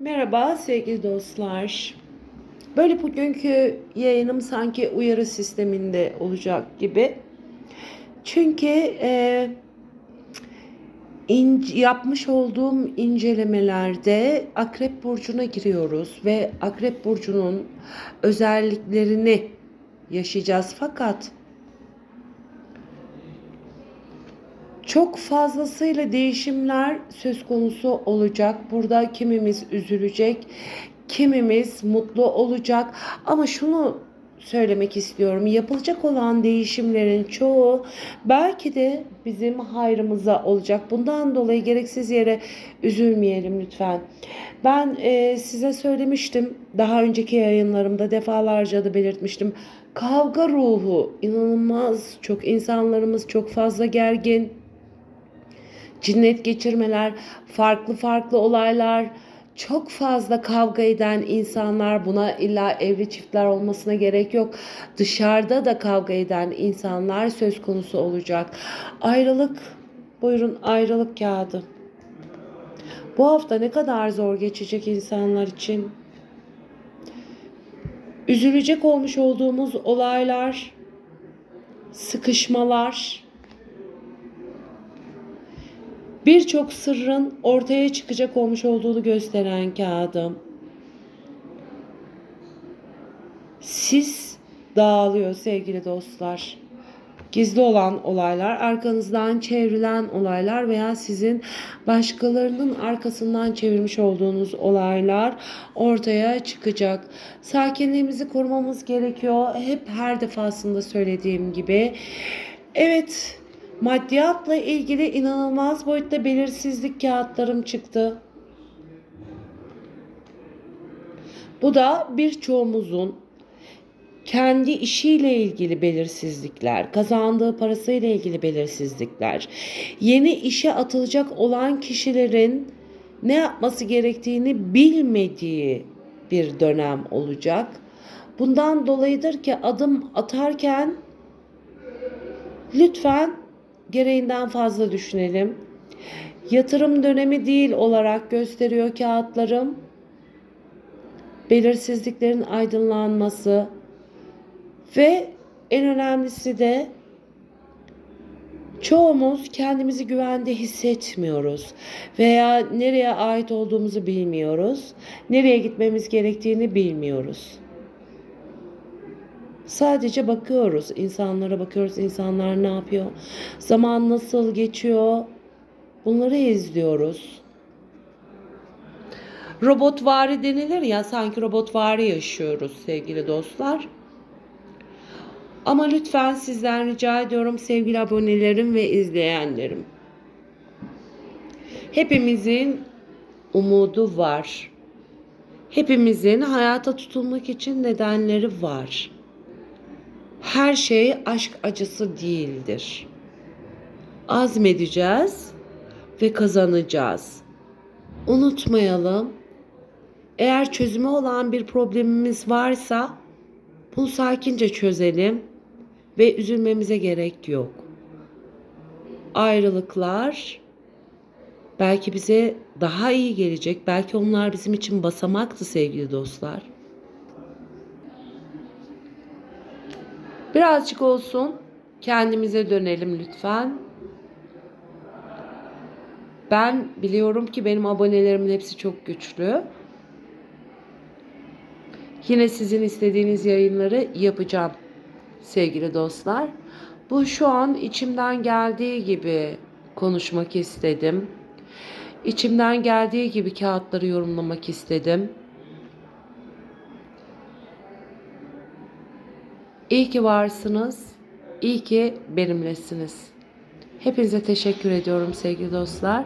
Merhaba sevgili dostlar. Böyle bugünkü yayınım sanki uyarı sisteminde olacak gibi. Çünkü e, in- yapmış olduğum incelemelerde Akrep Burcu'na giriyoruz ve Akrep Burcu'nun özelliklerini yaşayacağız. Fakat Çok fazlasıyla değişimler söz konusu olacak. Burada kimimiz üzülecek, kimimiz mutlu olacak. Ama şunu söylemek istiyorum. Yapılacak olan değişimlerin çoğu belki de bizim hayrımıza olacak. Bundan dolayı gereksiz yere üzülmeyelim lütfen. Ben e, size söylemiştim. Daha önceki yayınlarımda defalarca da belirtmiştim. Kavga ruhu inanılmaz çok insanlarımız çok fazla gergin cinnet geçirmeler, farklı farklı olaylar, çok fazla kavga eden insanlar buna illa evli çiftler olmasına gerek yok. Dışarıda da kavga eden insanlar söz konusu olacak. Ayrılık, buyurun ayrılık kağıdı. Bu hafta ne kadar zor geçecek insanlar için. Üzülecek olmuş olduğumuz olaylar, sıkışmalar, birçok sırrın ortaya çıkacak olmuş olduğunu gösteren kağıdım. Sis dağılıyor sevgili dostlar. Gizli olan olaylar, arkanızdan çevrilen olaylar veya sizin başkalarının arkasından çevirmiş olduğunuz olaylar ortaya çıkacak. Sakinliğimizi korumamız gerekiyor. Hep her defasında söylediğim gibi. Evet, Maddiyatla ilgili inanılmaz boyutta belirsizlik kağıtlarım çıktı. Bu da birçoğumuzun kendi işiyle ilgili belirsizlikler, kazandığı parasıyla ilgili belirsizlikler, yeni işe atılacak olan kişilerin ne yapması gerektiğini bilmediği bir dönem olacak. Bundan dolayıdır ki adım atarken lütfen gereğinden fazla düşünelim. Yatırım dönemi değil olarak gösteriyor kağıtlarım. Belirsizliklerin aydınlanması ve en önemlisi de çoğumuz kendimizi güvende hissetmiyoruz veya nereye ait olduğumuzu bilmiyoruz. Nereye gitmemiz gerektiğini bilmiyoruz. Sadece bakıyoruz, insanlara bakıyoruz, insanlar ne yapıyor, zaman nasıl geçiyor, bunları izliyoruz. Robotvari denilir ya, sanki robotvari yaşıyoruz sevgili dostlar. Ama lütfen sizden rica ediyorum sevgili abonelerim ve izleyenlerim. Hepimizin umudu var. Hepimizin hayata tutulmak için nedenleri var her şey aşk acısı değildir. Azmedeceğiz ve kazanacağız. Unutmayalım. Eğer çözümü olan bir problemimiz varsa bunu sakince çözelim ve üzülmemize gerek yok. Ayrılıklar belki bize daha iyi gelecek. Belki onlar bizim için basamaktı sevgili dostlar. Birazcık olsun kendimize dönelim lütfen. Ben biliyorum ki benim abonelerimin hepsi çok güçlü. Yine sizin istediğiniz yayınları yapacağım sevgili dostlar. Bu şu an içimden geldiği gibi konuşmak istedim. İçimden geldiği gibi kağıtları yorumlamak istedim. İyi ki varsınız. İyi ki benimlesiniz. Hepinize teşekkür ediyorum sevgili dostlar.